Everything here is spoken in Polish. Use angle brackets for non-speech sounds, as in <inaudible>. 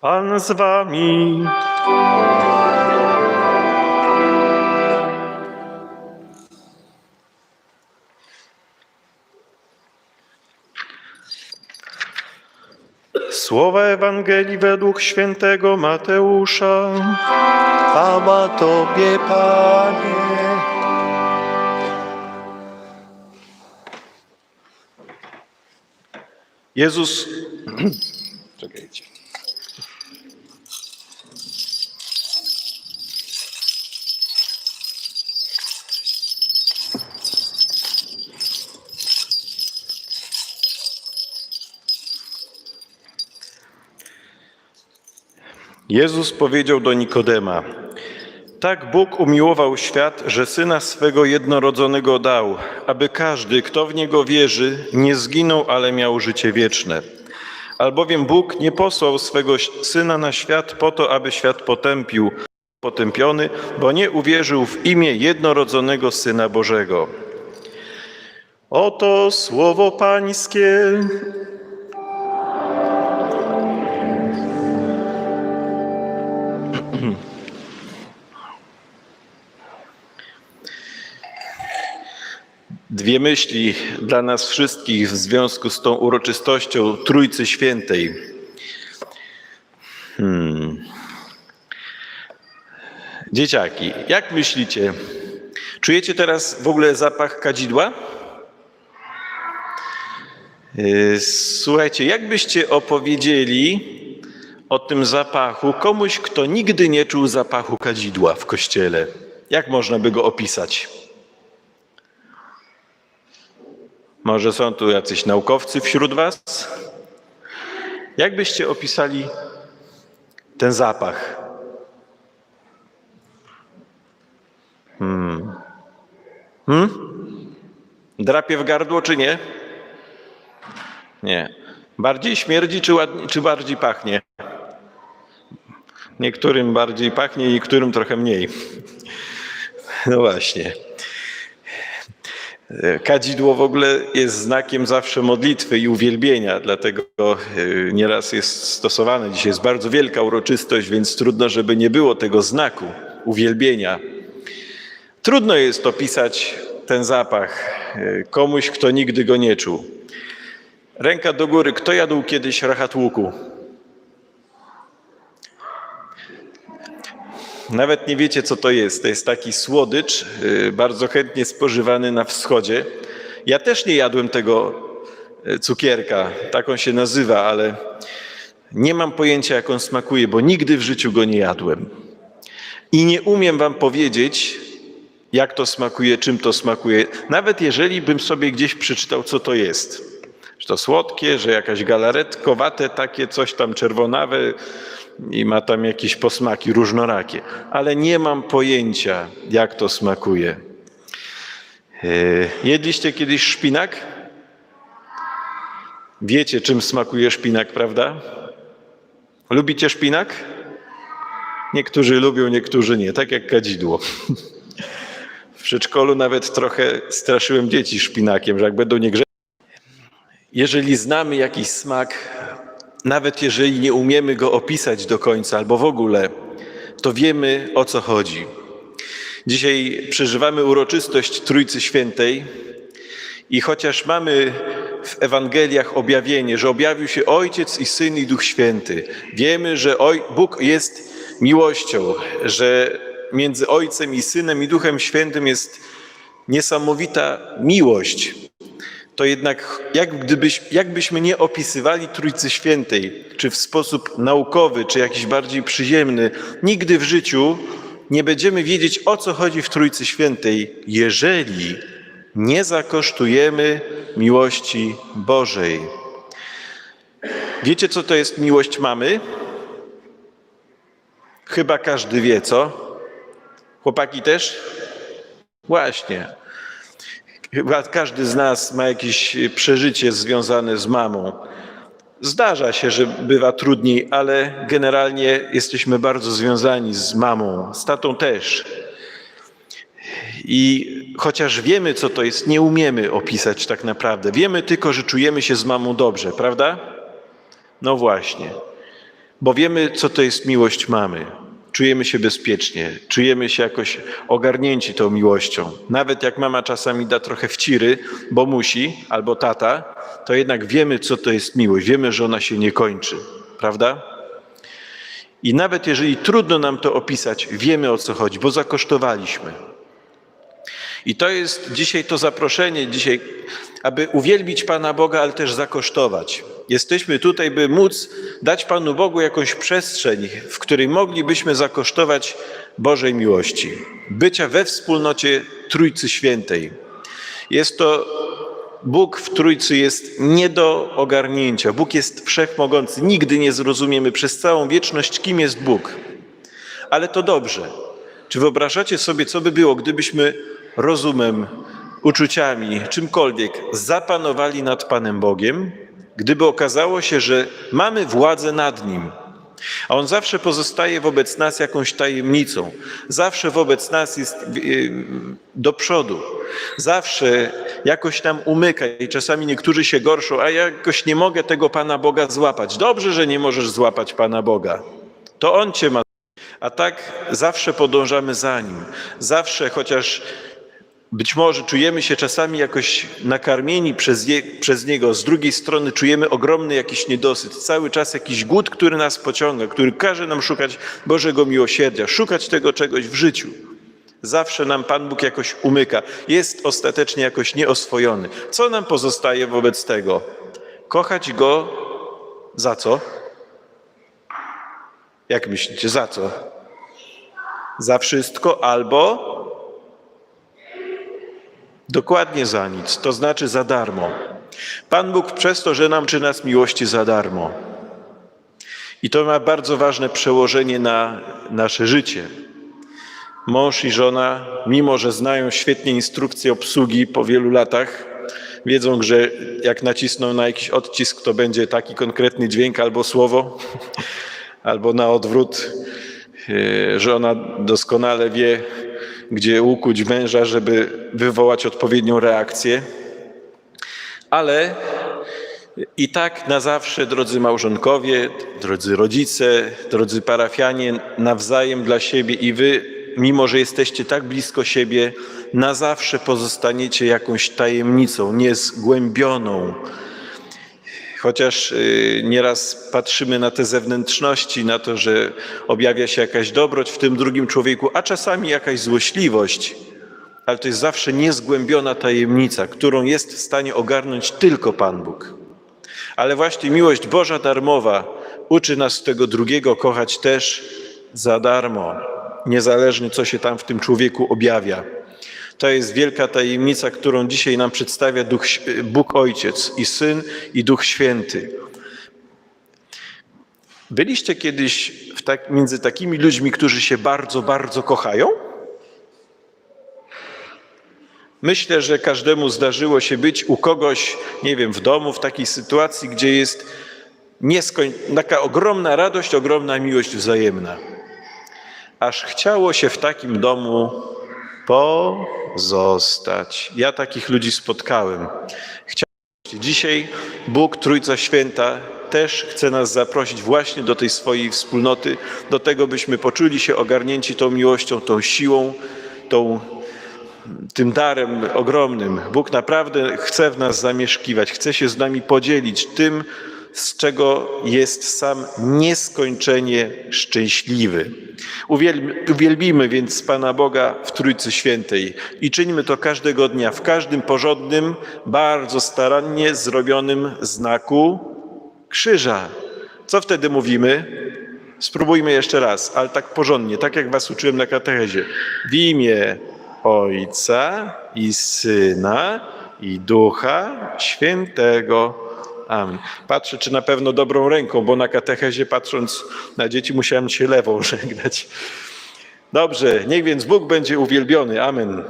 Pan z wami. Słowa Ewangelii według świętego Mateusza. Chwała Tobie, Panie. Jezus. <clears throat> Czekajcie. Jezus powiedział do Nikodema: Tak Bóg umiłował świat, że syna swego jednorodzonego dał, aby każdy, kto w niego wierzy, nie zginął, ale miał życie wieczne. Albowiem Bóg nie posłał swego syna na świat po to, aby świat potępił, potępiony, bo nie uwierzył w imię jednorodzonego syna Bożego. Oto słowo Pańskie. Dwie myśli dla nas wszystkich w związku z tą uroczystością Trójcy Świętej. Hmm. Dzieciaki, jak myślicie? Czujecie teraz w ogóle zapach kadzidła? Yy, Słuchajcie, jakbyście opowiedzieli o tym zapachu komuś, kto nigdy nie czuł zapachu kadzidła w kościele? Jak można by go opisać? Może są tu jacyś naukowcy wśród Was? Jak byście opisali ten zapach? Hmm. Hmm? Drapie w gardło, czy nie? Nie. Bardziej śmierdzi, czy, ładnie, czy bardziej pachnie? Niektórym bardziej pachnie, niektórym trochę mniej. <laughs> No właśnie. Kadzidło w ogóle jest znakiem zawsze modlitwy i uwielbienia, dlatego y, nieraz jest stosowane. Dzisiaj jest bardzo wielka uroczystość, więc trudno, żeby nie było tego znaku uwielbienia. Trudno jest opisać ten zapach y, komuś, kto nigdy go nie czuł. Ręka do góry. Kto jadł kiedyś rachat łuku? Nawet nie wiecie, co to jest. To jest taki słodycz, y, bardzo chętnie spożywany na wschodzie. Ja też nie jadłem tego y, cukierka, tak on się nazywa, ale nie mam pojęcia, jak on smakuje, bo nigdy w życiu go nie jadłem. I nie umiem wam powiedzieć, jak to smakuje, czym to smakuje, nawet jeżeli bym sobie gdzieś przeczytał, co to jest. Że to słodkie, że jakaś galaretkowate, takie coś tam czerwonawe, i ma tam jakieś posmaki różnorakie, ale nie mam pojęcia, jak to smakuje. Yy, Jedliście kiedyś szpinak? Wiecie, czym smakuje szpinak, prawda? Lubicie szpinak? Niektórzy lubią, niektórzy nie, tak jak kadzidło. W przedszkolu nawet trochę straszyłem dzieci szpinakiem, że jak będą niegrzeczni. Jeżeli znamy jakiś smak, nawet jeżeli nie umiemy go opisać do końca albo w ogóle, to wiemy o co chodzi. Dzisiaj przeżywamy uroczystość Trójcy Świętej i chociaż mamy w Ewangeliach objawienie, że objawił się Ojciec i Syn i Duch Święty, wiemy, że Bóg jest miłością, że między Ojcem i Synem i Duchem Świętym jest niesamowita miłość to jednak jak gdybyś, jakbyśmy nie opisywali Trójcy Świętej, czy w sposób naukowy, czy jakiś bardziej przyziemny, nigdy w życiu nie będziemy wiedzieć, o co chodzi w Trójcy Świętej, jeżeli nie zakosztujemy miłości Bożej. Wiecie, co to jest miłość mamy? Chyba każdy wie, co? Chłopaki też? Właśnie. Chyba każdy z nas ma jakieś przeżycie związane z mamą. Zdarza się, że bywa trudniej, ale generalnie jesteśmy bardzo związani z mamą, z tatą też. I chociaż wiemy, co to jest, nie umiemy opisać tak naprawdę. Wiemy tylko, że czujemy się z mamą dobrze, prawda? No właśnie. bo wiemy, co to jest miłość mamy. Czujemy się bezpiecznie, czujemy się jakoś ogarnięci tą miłością. Nawet jak mama czasami da trochę wciry, bo musi, albo tata, to jednak wiemy, co to jest miłość. Wiemy, że ona się nie kończy, prawda? I nawet jeżeli trudno nam to opisać, wiemy o co chodzi, bo zakosztowaliśmy. I to jest dzisiaj to zaproszenie, dzisiaj, aby uwielbić Pana Boga, ale też zakosztować. Jesteśmy tutaj, by móc dać Panu Bogu jakąś przestrzeń, w której moglibyśmy zakosztować Bożej miłości, bycia we wspólnocie Trójcy Świętej. Jest to Bóg w Trójcy jest nie do ogarnięcia. Bóg jest wszechmogący. Nigdy nie zrozumiemy przez całą wieczność, kim jest Bóg. Ale to dobrze. Czy wyobrażacie sobie, co by było, gdybyśmy rozumem, uczuciami, czymkolwiek zapanowali nad Panem Bogiem, gdyby okazało się, że mamy władzę nad Nim, a On zawsze pozostaje wobec nas jakąś tajemnicą, zawsze wobec nas jest yy, do przodu, zawsze jakoś nam umyka i czasami niektórzy się gorszą, a ja jakoś nie mogę tego Pana Boga złapać. Dobrze, że nie możesz złapać Pana Boga. To On cię ma. A tak zawsze podążamy za Nim. Zawsze, chociaż być może czujemy się czasami jakoś nakarmieni przez, je, przez Niego, z drugiej strony czujemy ogromny jakiś niedosyt, cały czas jakiś głód, który nas pociąga, który każe nam szukać Bożego miłosierdzia, szukać tego czegoś w życiu. Zawsze nam Pan Bóg jakoś umyka, jest ostatecznie jakoś nieoswojony. Co nam pozostaje wobec tego? Kochać Go za co? Jak myślicie, za co? Za wszystko albo dokładnie za nic, to znaczy za darmo. Pan Bóg przez to, że nam czy nas miłości za darmo. I to ma bardzo ważne przełożenie na nasze życie. Mąż i żona, mimo że znają świetnie instrukcje obsługi po wielu latach, wiedzą, że jak nacisną na jakiś odcisk, to będzie taki konkretny dźwięk albo słowo, <laughs> albo na odwrót, e, że ona doskonale wie, gdzie ukuć męża, żeby wywołać odpowiednią reakcję. Ale i tak na zawsze, drodzy małżonkowie, drodzy rodzice, drodzy parafianie, nawzajem dla siebie i wy, mimo że jesteście tak blisko siebie, na zawsze pozostaniecie jakąś tajemnicą niezgłębioną. Chociaż y, nieraz patrzymy na te zewnętrzności, na to, że objawia się jakaś dobroć w tym drugim człowieku, a czasami jakaś złośliwość, ale to jest zawsze niezgłębiona tajemnica, którą jest w stanie ogarnąć tylko Pan Bóg. Ale właśnie miłość Boża darmowa uczy nas tego drugiego kochać też za darmo, niezależnie co się tam w tym człowieku objawia. To jest wielka tajemnica, którą dzisiaj nam przedstawia Duch, Bóg Ojciec i Syn i Duch Święty. Byliście kiedyś tak, między takimi ludźmi, którzy się bardzo, bardzo kochają? Myślę, że każdemu zdarzyło się być u kogoś, nie wiem, w domu, w takiej sytuacji, gdzie jest nieskoń... taka ogromna radość, ogromna miłość wzajemna. Aż chciało się w takim domu pozostać. Ja takich ludzi spotkałem. Chciałem. Dzisiaj Bóg, Trójca Święta, też chce nas zaprosić właśnie do tej swojej wspólnoty, do tego, byśmy poczuli się ogarnięci tą miłością, tą siłą, tą tym darem ogromnym. Bóg naprawdę chce w nas zamieszkiwać, chce się z nami podzielić tym, z czego jest sam nieskończenie szczęśliwy. Uwielbimy więc Pana Boga w Trójcy Świętej i czyńmy to każdego dnia, w każdym porządnym, bardzo starannie zrobionym znaku krzyża. Co wtedy mówimy? Spróbujmy jeszcze raz, ale tak porządnie, tak jak was uczyłem na katechezie. W imię Ojca i Syna i Ducha Świętego. Amen. Patrzę, czy na pewno dobrą ręką, bo na katechezie patrząc na dzieci musiałem się lewą <laughs> żegnać. Dobrze, niech więc Bóg będzie uwielbiony. Amen.